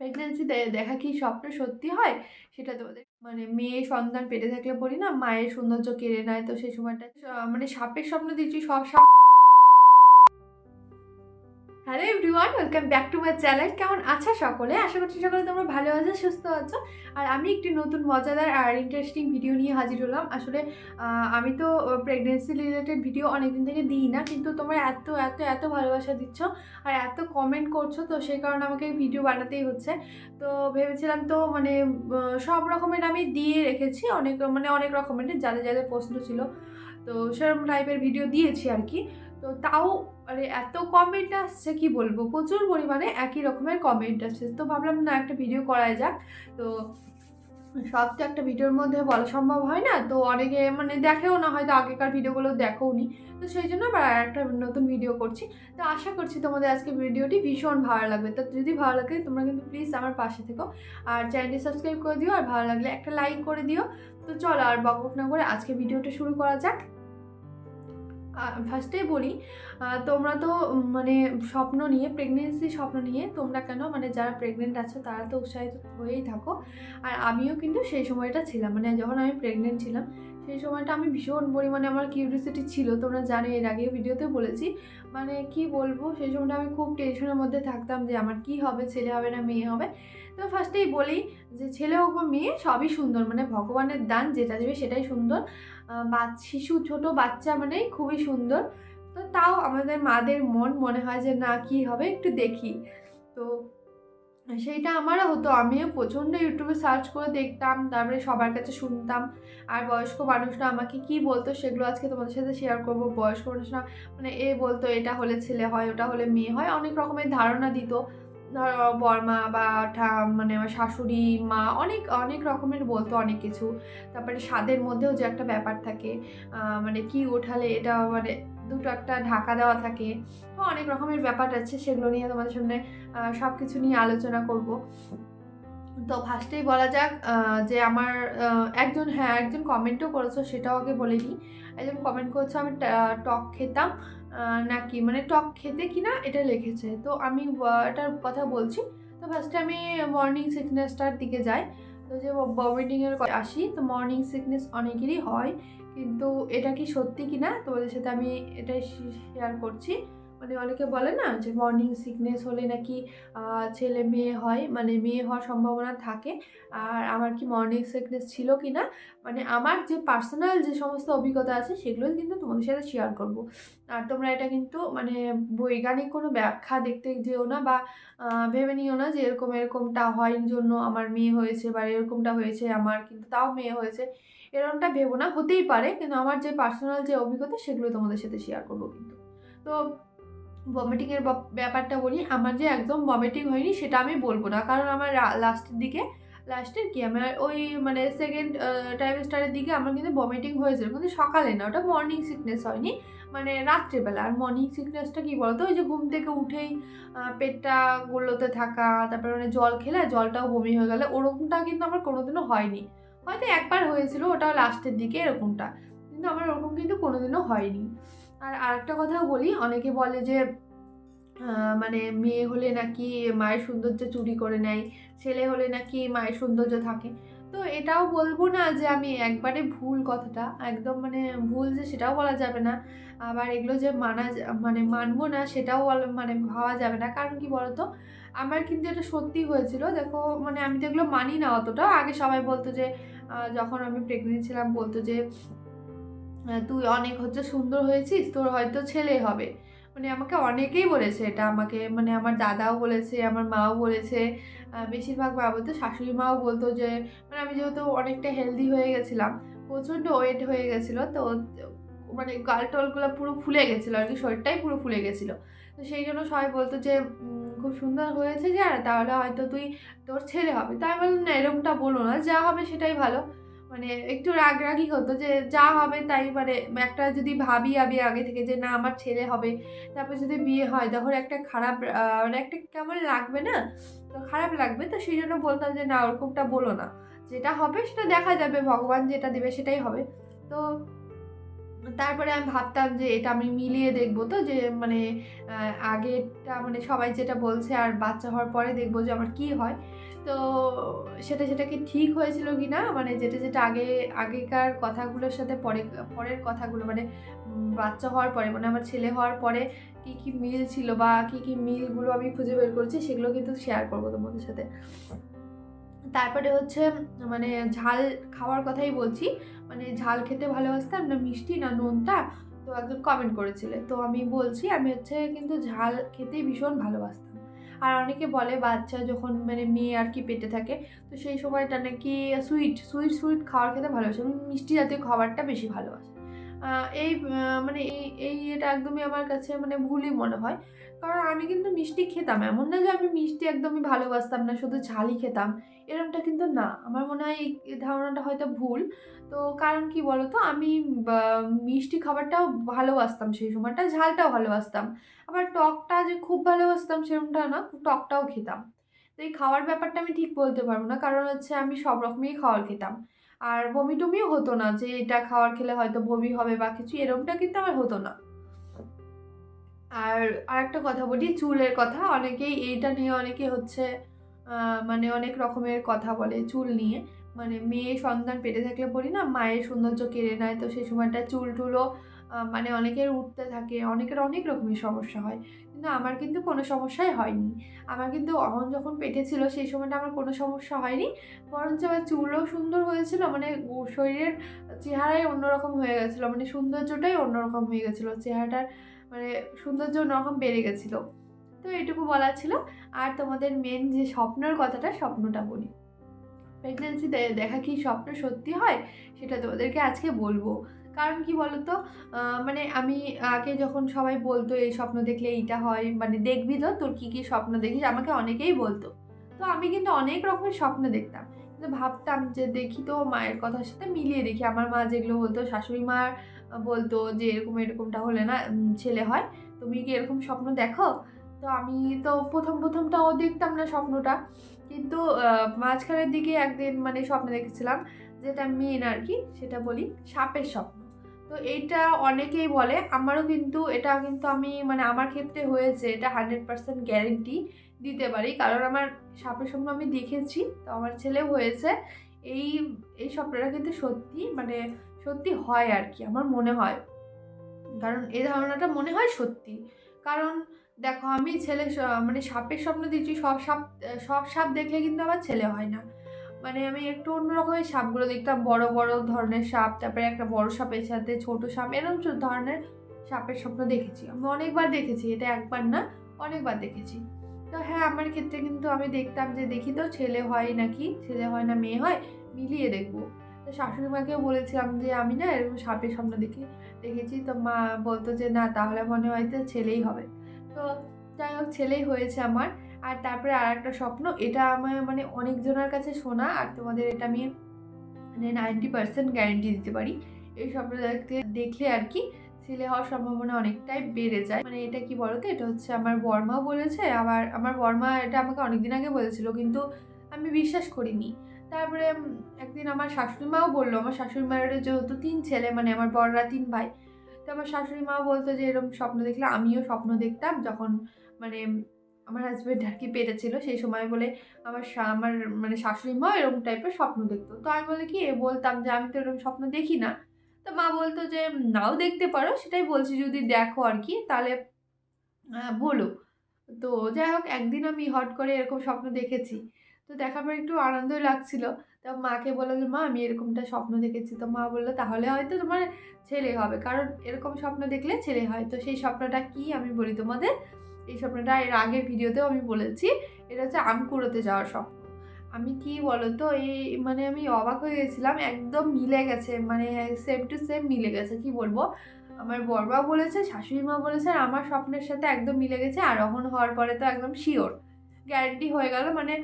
Pregnancy দেখা কি স্বপ্ন সত্যি হয়? সেটা তোমাদের মানে মেয়ে সন্তান পেটে থাকলে বলি না? মায়ের সৌন্দর্য কেড়ে নেয় তো সেই সময়টা? মানে সাপের স্বপ্ন দিচ্ছি সব সাপ hello everyone, welcome back to my channel. কেমন আছো সকলে? আশা করছি সকলে তোমরা ভালো আছো, সুস্থ আছো। আর আমি একটি নতুন, মজাদার আর ইন্টারেস্টিং ভিডিও নিয়ে হাজির হলাম। আসলে আমি তো প্রেগনেন্সি রিলেটেড ভিডিও অনেকদিন থেকে দিই না, কিন্তু তোমরা এত এত এত ভালোবাসা দিচ্ছ আর এত কমেন্ট করছ, তো সেই কারণে আমাকে ভিডিও বানাতেই হচ্ছে। তো ভেবেছিলাম তো মানে সব রকমের আমি দিয়ে রেখেছি, অনেক মানে অনেক রকমের, যাদের যাদের প্রশ্ন ছিল। তো সেরকম টাইপের ভিডিও দিয়েছি আর কি। তো তাও মানে এত কমেন্ট আসছে, কি বলব? প্রচুর পরিমাণে একই রকমের কমেন্ট আসছে। তো ভাবলাম না, একটা ভিডিও করাই যাক। তো সব তো একটা ভিডিওর মধ্যে বলা সম্ভব হয় না। তো অনেকে মানে দেখেও না, হয়তো আগেকার ভিডিওগুলো দেখেও নি তো সেই জন্য আবার আর একটা নতুন ভিডিও করছি। তো আশা করছি তোমাদের আজকে ভিডিওটি ভীষণ ভালো লাগবে। তো যদি ভালো লাগে, তোমরা কিন্তু প্লিজ আমার পাশে থেকো। আর চ্যানেলটি সাবস্ক্রাইব করে দিও। আর ভালো লাগলে একটা লাইক করে দিও। তো চলো আর বক বক না করে আজকে ভিডিওটা শুরু করা যাক। ফার্স্টেই বলি তোমরা তো মানে স্বপ্ন নিয়ে প্রেগনেন্সি স্বপ্ন নিয়ে তোমরা কেন মানে যারা প্রেগনেন্ট আছো তারা তো উৎসাহিত হয়েই থাকো। আর আমিও কিন্তু সেই সময়টা ছিলাম মানে যখন আমি প্রেগনেন্ট ছিলাম, সেই সময়টা আমি ভীষণ পরিমাণে আমার কিউরিয়াসিটি ছিল। তোমরা জানো এর আগে ভিডিওতে বলেছি মানে কি বলব, সেই সময়টা আমি খুব টেনশনের মধ্যে থাকতাম যে আমার কি হবে, ছেলে হবে না, মেয়ে হবে। তো ফার্স্টেই বলি যে ছেলে হোক বা মেয়ে সবই সুন্দর মানে ভগবানের দান যেটা দেবে সেটাই সুন্দর। বা শিশু, ছোট বাচ্চা মানেই খুবই সুন্দর। তো তাও আমাদের মাদের মন মনে হয় যে না, কি হবে একটু দেখি। তো সেইটা আমারও হতো, আমিও প্রচণ্ড ইউটিউবে সার্চ করে দেখতাম, তারপরে সবার কাছে শুনতাম। আর বয়স্ক মানুষরা আমাকে কি বলতো সেগুলো আজকে তোমাদের সাথে শেয়ার করব। বয়স্ক মানুষরা মানে এ বলতো, এটা হলে ছেলে হয়, ওটা হলে মেয়ে হয়, অনেক রকমের ধারণা দিত। ধরো বর্মা বা মানে আমার শাশুড়ি, মা, অনেক অনেক রকমের বলতো অনেক কিছু। তারপরে স্বাদের মধ্যেও যে একটা ব্যাপার থাকে মানে কি ওঠালে এটা মানে দুটো একটা ঢাকা দেওয়া থাকে। তো অনেক রকমের ব্যাপার আছে, সেগুলো নিয়ে তোমাদের সামনে সব কিছু নিয়ে আলোচনা করব। তো ফার্স্টেই বলা যাক যে আমার একজন হ্যাঁ একজন কমেন্টও করেছ, সেটাও আগে বলে নিই। একজন কমেন্ট করেছ, আমি টক খেতাম। নাকি? মানে টক খেতে কিনা এটা লিখেছে। তো আমি এটার কথা বলছি। তো ফার্স্টে আমি মর্নিং সিকনেসটার দিকে যাই। তো যে ভমিটিংয়ের আসি, তো মর্নিং সিকনেস অনেকেরই হয়। কিন্তু এটা কি সত্যি কিনা? তোমাদের সাথে আমি এটাই শেয়ার করছি। মানে অনেকে বলে না যে মর্নিং সিকনেস হলে নাকি ছেলে মেয়ে হয় মানে মেয়ে হওয়ার সম্ভাবনা থাকে। আর আমার কি মর্নিং সিকনেস ছিল কি না মানে আমার যে পার্সোনাল যে সমস্ত অভিজ্ঞতা আছে সেগুলোই কিন্তু তোমাদের সাথে শেয়ার করব। আর তোমরা এটা কিন্তু মানে বৈজ্ঞানিক কোনো ব্যাখ্যা দেখতে যেও না বা ভেবে নিও না যে এরকম এরকমটা হয় জন্য আমার মেয়ে হয়েছে বা এরকমটা হয়েছে আমার, কিন্তু তাও মেয়ে হয়েছে। এরকমটা ভেবো না, হতেই পারে, কিন্তু আমার যে পার্সোনাল যে অভিজ্ঞতা সেগুলো তোমাদের সাথে শেয়ার করব কিন্তু। তো ভমিটিংয়ের ব্যাপারটা বলি, আমার যে একদম ভমিটিং হয়নি সেটা আমি বলব না। কারণ আমার লাস্টের দিকে লাস্টের কি? আমার ওই মানে সেকেন্ড টাইমস্টারের দিকে আমার কিন্তু ভমিটিং হয়েছিল। কিন্তু সকালে না, ওটা মর্নিং সিকনেস হয়নি। মানে রাত্রেবেলা। আর মর্নিং সিকনেসটা কি বলতো? ওই যে ঘুম থেকে উঠেই পেটটা গুলোতে থাকা, তারপরে মানে জল খেলে, জলটাও বমি হয়ে গেলে, ওরকমটা কিন্তু আমার কোনোদিনও হয়নি। হয়তো একবার হয়েছিল ওটা লাস্টের দিকে এরকমটা। কিন্তু আমার ওরকম কিন্তু কোনোদিনও হয়নি। আর আরেকটা কথাও বলি, অনেকে বলে যে মানে মেয়ে হলে নাকি মায়ের সৌন্দর্য চুরি করে নেয়, ছেলে হলে নাকি মায়ের সৌন্দর্য থাকে। তো এটাও বলব না যে আমি একবারে ভুল কথাটা, একদম মানে ভুল যে সেটাও বলা যাবে না। আবার এগুলো যে মানা মানে মানবো না সেটাও মানে ভাবা যাবে না। কারণ কি বলতো? আমার কিন্তু এটা সত্যি হয়েছিল। দেখো মানে আমি তো এগুলো মানি না অতটা। আগে সবাই বলতো যে যখন আমি প্রেগনেন্ট ছিলাম বলতো যে তুই অনেক হচ্ছে সুন্দর হয়েছিস, তোর হয়তো ছেলে হবে। মানে আমাকে অনেকেই বলেছে এটা, আমাকে মানে আমার দাদাও বলেছে, আমার মাও বলেছে বেশিরভাগ মা বলতো শাশুড়ি মাও বলতো যে মানে আমি যেহেতু অনেকটা হেলদি হয়ে গেছিলাম, প্রচণ্ড ওয়েট হয়ে গেছিল, তো মানে গাল টলগুলো পুরো ফুলে গেছিল আর কি, শরীরটাই পুরো ফুলে গেছিল। তো সেই জন্য সবাই বলতো যে খুব সুন্দর হয়েছে যে, আর তাহলে হয়তো তুই তোর ছেলে হবে। তাই বললাম, না, এরকমটা বলো না, যা হবে সেটাই ভালো। মানে একটু রাগরাগি হতো যে যা হবে তাই মানে একটা যদি ভাবি আমি আগে থেকে যে না, আমার ছেলে হবে, তারপর যদি বিয়ে হয়, তখন একটা খারাপ মানে একটা কেমন লাগবে না? তো খারাপ লাগবে, তো সেই জন্য বলতাম যে না, ওরকমটা বলো না। যেটা হবে সেটা দেখা যাবে, ভগবান যেটা দেবে সেটাই হবে। তো তারপরে আমি ভাবতাম যে এটা আমি মিলিয়ে দেখব তো যে মানে আহ, আগেরটা মানে সবাই যেটা বলছে আর বাচ্চা হওয়ার পরে দেখব যে আমার কি হয়। তো সেটা সেটা কি ঠিক হয়েছিল কি না? মানে যেটা যেটা আগে আগেকার কথাগুলোর সাথে পরে পরের কথাগুলো মানে বাচ্চা হওয়ার পরে মানে আমার ছেলে হওয়ার পরে কি কি মিল ছিল বা কি কি মিলগুলো আমি খুঁজে বের করছি সেগুলো কিন্তু শেয়ার করব তোমাদের সাথে। তারপরে হচ্ছে মানে ঝাল খাওয়ার কথাই বলছি মানে ঝাল খেতে ভালোবাসতাম না মিষ্টি না নোনতা তো একজন কমেন্ট করেছিলে। তো আমি বলছি, আমি হচ্ছে কিন্তু ঝাল খেতেই ভীষণ ভালোবাসতাম। আর অনেকে বলে বাচ্চা যখন মানে মেয়ে আর কি পেটে থাকে, তো সেই সময়টা নাকি সুইট সুইট সুইট খাওয়ার খেতে ভালোবাসে মিষ্টি জাতীয় খাবারটা বেশি ভালোবাসি। এই মানে এই এই এটা একদমই আমার কাছে মানে ভুলই মনে হয়। কারণ আমি কিন্তু মিষ্টি খেতাম। এমন না যে আমি মিষ্টি একদমই ভালোবাসতাম না, শুধু ঝালই খেতাম। এরকমটা কিন্তু না। আমার মনে হয় এই ধারণাটা হয়তো ভুল। তো কারণ কি বলতো? আমি মিষ্টি খাবারটাও ভালোবাসতাম সেই সময়টা, ঝালটাও ভালোবাসতাম। আবার টকটা যে খুব ভালোবাসতাম সেরকমটা না, টকটাও খেতাম। তো এই খাওয়ার ব্যাপারটা আমি ঠিক বলতে পারব না। কারণ হচ্ছে আমি সব রকমই খাবার খেতাম। আর বমি টমিও হতো না যে এটা খাওয়ার খেলে হয়তো বমি হবে বা কিছু এরকমটা কিন্তু আমার হতো না। আর আরেকটা কথা বলি, চুলের কথা। অনেকেই এইটা নিয়ে অনেকে হচ্ছে মানে অনেক রকমের কথা বলে চুল নিয়ে। মানে মেয়ে সন্তান পেটে থাকলে বলি না, মায়ের সৌন্দর্য কেড়ে নেয়, তো সেই সময়টা চুল টুলও মানে অনেকের উঠতে থাকে, অনেকের অনেক রকমের সমস্যা হয়। কিন্তু আমার কিন্তু কোনো সমস্যাই হয়নি। আমার কিন্তু অহন যখন পেটে ছিল, সেই সময়টা আমার কোনো সমস্যা হয়নি। বরঞ্চ আমার চুলও সুন্দর হয়েছিল মানে শরীরের চেহারাই অন্যরকম হয়ে গেছিল মানে সৌন্দর্যটাই অন্যরকম হয়ে গেছিল। চেহারাটার মানে সৌন্দর্য অন্যরকম বেড়ে গেছিল। তো এটুকু বলা ছিল। আর তোমাদের মেন যে স্বপ্নের কথাটা, স্বপ্নটা বলি। প্রেগনেন্সি দেখা কি স্বপ্ন সত্যি হয়, সেটা তোমাদেরকে আজকে বলব। কারণ কি বলতো? মানে আমি আগে যখন সবাই বলতো, এই স্বপ্ন দেখলে এইটা হয় মানে দেখবি তো, তোর কী কী স্বপ্ন দেখিস? আমাকে অনেকেই বলতো। তো আমি কিন্তু অনেক রকমের স্বপ্ন দেখতাম। কিন্তু ভাবতাম যে দেখি তো মায়ের কথার সাথে মিলিয়ে দেখি। আমার মা যেগুলো বলতো, শাশুড়ি মা বলতো যে এরকম এরকমটা হলে না ছেলে হয়। তুমি কি এরকম স্বপ্ন দেখো? তো আমি তো প্রথম প্রথমটাও দেখতাম না স্বপ্নটা। কিন্তু মাঝখানের দিকে একদিন মানে স্বপ্ন দেখেছিলাম, যেটা মেন আর কি, সেটা বলি সাপের স্বপ্ন। তো এইটা অনেকেই বলে, আমারও কিন্তু এটা কিন্তু আমি মানে আমার ক্ষেত্রে হয়েছে, এটা হান্ড্রেড পার্সেন্ট গ্যারেন্টি দিতে পারি। কারণ আমার সাপের স্বপ্ন আমি দেখেছি, তো আমার ছেলেও হয়েছে। এই এই স্বপ্নটা কিন্তু সত্যি মানে সত্যি হয় আর কি, আমার মনে হয়। কারণ এই ধারণাটা মনে হয় সত্যি। কারণ দেখো, আমি ছেলে মানে সাপের স্বপ্ন দিচ্ছি সব সাপ সব সাপ দেখলে কিন্তু আমার ছেলে হয় না। মানে আমি একটু অন্য রকমের সাপগুলো দেখতাম। বড় বড় ধরনের সাপ, তারপরে একটা বড় সাপের সাথে ছোট সাপ, এরকম ধরনের সাপের স্বপ্ন দেখেছি। আমি অনেকবার দেখেছি, এটা একবার না, অনেকবার দেখেছি। তো হ্যাঁ আমার ক্ষেত্রে কিন্তু আমি দেখতাম যে, দেখি তো, ছেলে হয় নাকি? ছেলে হয় না, মেয়ে হয়? মিলিয়ে দেখব। তো শাশুড়ি মাকেও বলেছিলাম যে, আমি না এরকম সাপের স্বপ্ন দেখি, দেখেছি। তো মা বলতো যে, না, তাহলে মনে হয় তো ছেলেই হবে। তো যাই হোক, ছেলেই হয়েছে আমার। আর তারপরে আর একটা স্বপ্ন, এটা আমার মানে অনেকজনের কাছে শোনা, আর তোমাদের এটা আমি মানে নাইনটি পার্সেন্ট গ্যারেন্টি দিতে পারি। এই স্বপ্ন দেখতে, দেখলে আর কি ছেলে হওয়ার সম্ভাবনা অনেকটাই বেড়ে যায়। মানে এটা কি বলতো? এটা হচ্ছে আমার বর্মা বলেছে, আবার আমার বর্মা এটা আমাকে অনেকদিন আগে বলেছিল, কিন্তু আমি বিশ্বাস করিনি। তারপরে একদিন আমার শাশুড়ি মাও বলল, আমার শাশুড়ি মায়ের যেহেতু তিন ছেলে মানে আমার বড়রা তিন ভাই, তো আমার শাশুড়ি মা বলতো যে এরকম স্বপ্ন দেখলে, আমিও স্বপ্ন দেখতাম যখন মানে আমার হাজব্যান্ড আর কি পেটে ছিল সেই সময় বলে আমার আমার মানে শাশুড়ি মা এরকম টাইপের স্বপ্ন দেখতো। তো আমি বলে কি বলতাম যে আমি তো এরকম স্বপ্ন দেখি না। তো মা বলতো যে নাও দেখতে পারো, সেটাই বলছি যদি দেখো আর কি, তাহলে বলো। তো যাই হোক, একদিন আমি হট করে এরকম স্বপ্ন দেখেছি। তো দেখার পর একটু আনন্দই লাগছিল। তো মাকে বললাম যে, মা, আমি এরকমটা স্বপ্ন দেখেছি। তো মা বলল, তাহলে হয়তো তোমার ছেলে হবে। কারণ এরকম স্বপ্ন দেখলে ছেলে হয়। তো সেই স্বপ্নটা কি আমি বলি তোমাদের? এই স্বপ্নটা এর আগের ভিডিওতেও আমি বলেছি, এটা হচ্ছে আম কুড়োতে যাওয়ার স্বপ্ন। আমি কি বলতো, এই মানে আমি অবাক হয়ে গেছিলাম, একদম মিলে গেছে মানে সেম টু সেম মিলে গেছে, কি বলব? আমার বড়বা বলেছে শাশুড়ি মা বলেছে, আর আমার স্বপ্নের সাথে একদম মিলে গেছে, আর অহন হওয়ার পরে তো একদম শিওর গ্যারান্টি হয়ে গেল মানে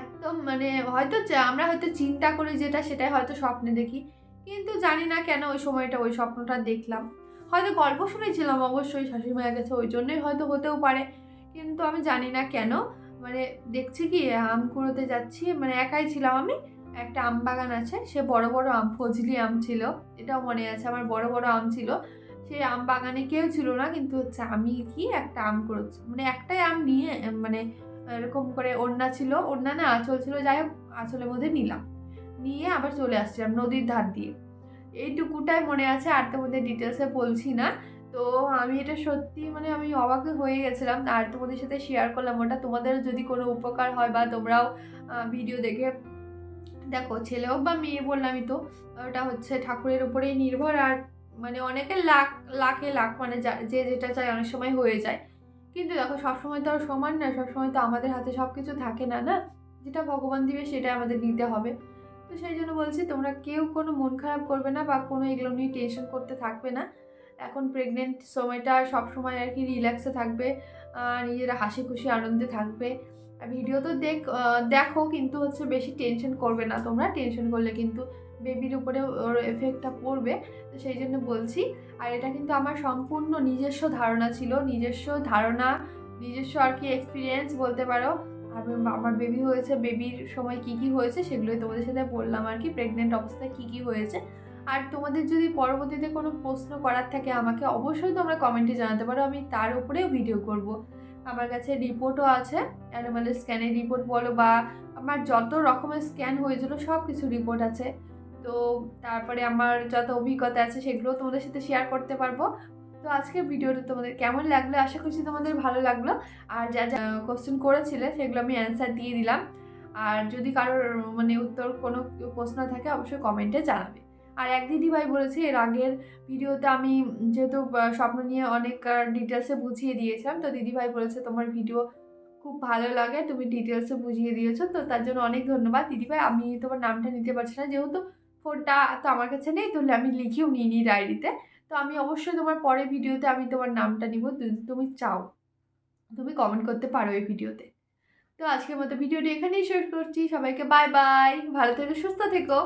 একদম মানে হয়তো আমরা হয়তো চিন্তা করি যেটা, সেটাই হয়তো স্বপ্নে দেখি, কিন্তু জানি না কেন ওই সময়টা ওই স্বপ্নটা দেখলাম। হয়তো গল্প শুনেছিলাম, অবশ্যই শাশুড়ি মায়ের কাছে ওই জন্যই হয়তো হতেও পারে। কিন্তু আমি জানি না কেন মানে দেখছি কি, আম কুড়োতে যাচ্ছি মানে একাই ছিলাম আমি, একটা আম বাগান আছে, সে বড় বড় আম, ফজলি আম ছিল, এটাও মনে আছে, আমার বড় বড় আম ছিল। সেই আম বাগানে কেউ ছিল না, কিন্তু হচ্ছে আমি কি একটা আম করেছি মানে একটাই আম নিয়ে মানে এরকম করে ওড়না ছিল, ওড়না না আঁচল ছিল, যাই হোক, আঁচলের মধ্যে নিলাম। নিয়ে আবার চলে আসছিলাম নদীর ধার দিয়ে। এইটুকুটাই মনে আছে, আর তোমাদের ডিটেলসে বলছি না। তো আমি এটা সত্যি মানে আমি অবাক হয়ে গেছিলাম, আর তোমাদের সাথে শেয়ার করলাম ওটা। তোমাদের যদি কোনো উপকার হয় বা তোমরাও ভিডিও দেখে, দেখো, ছেলে হোক বা মেয়ে বললামই তো, ওটা হচ্ছে ঠাকুরের উপরেই নির্ভর, আর মানে অনেকের লাখ, লাখে লাখ মানে যা- যে যেটা চায় অনেক সময় হয়ে যায়। কিন্তু দেখো, সবসময় তো আর সমান না, সবসময় তো আমাদের হাতে সব কিছু থাকে না না? যেটা ভগবান দিবে সেটা আমাদের নিতে হবে। তো সেই জন্য বলছি, তোমরা কেউ কোনো মন খারাপ করবে না বা কোনো এগুলো নিয়ে টেনশন করতে থাকবে না। এখন প্রেগনেন্ট সময়টা সব সময় আর কি রিল্যাক্সে থাকবে নিজেরা হাসি খুশি আনন্দে থাকবে। আর ভিডিও তো দেখ দেখো কিন্তু হচ্ছে বেশি টেনশন করবে না তোমরা। টেনশন করলে কিন্তু বেবির উপরে ওর এফেক্টটা পড়বে। তো সেই জন্য বলছি, আর এটা কিন্তু আমার সম্পূর্ণ নিজস্ব ধারণা ছিল। নিজস্ব ধারণা, নিজস্ব আর কি এক্সপিরিয়েন্স বলতে পারো। আমি আমার বেবি হয়েছে বেবির সময় কি কি হয়েছে সেগুলোই তোমাদের সাথে বললাম আর কি প্রেগনেন্ট অবস্থায় কি কি হয়েছে। আর তোমাদের যদি পরবর্তীতে কোনো প্রশ্ন করার থাকে আমাকে অবশ্যই তোমরা কমেন্টে জানাতে পারো, আমি তার উপরেও ভিডিও করব। আমার কাছে রিপোর্টও আছে অ্যানিমালের স্ক্যানের রিপোর্ট বলো বা আমার যত রকমের স্ক্যান হয়েছিল সব কিছু রিপোর্ট আছে। তো তারপরে আমার যত অভিজ্ঞতা আছে সেগুলো তোমাদের সাথে শেয়ার করতে পারব। তো আজকে ভিডিওটা তোমাদের কেমন লাগল? আশা করছি তোমাদের ভালো লাগল। আর যা যা কোশ্চেন করেছিলে, সেগুলো আমি অ্যান্সার দিয়ে দিলাম। আর যদি কারোর মানে উত্তর কোনো প্রশ্ন থাকে, অবশ্যই কমেন্টে জানাবে। আর এক দিদিভাই বলেছে, এর আগের ভিডিওতে আমি যেহেতু স্বপ্ন নিয়ে অনেক ডিটেলসে বুঝিয়ে দিয়েছিলাম, তো দিদিভাই বলেছে, তোমার ভিডিও খুব ভালো লাগে, তুমি ডিটেলসে বুঝিয়ে দিয়েছ। তো তার জন্য অনেক ধন্যবাদ। দিদিভাই, আমি তোমার নামটা নিতে পারছি না, যেহেতু ফোনটা তো আমার কাছে নেই, তাহলে আমি লিখেও নিই নি ডায়েরিতে তো আমি অবশ্যই তোমার পরের ভিডিওতে আমি তোমার নামটা নিব। যদি তুমি চাও, তুমি কমেন্ট করতে পারো এই ভিডিওতে। তো আজকের মতো ভিডিওটি এখানেই শেষ করছি। সবাইকে বাই বাই ভালো থেকো, সুস্থ থেকো।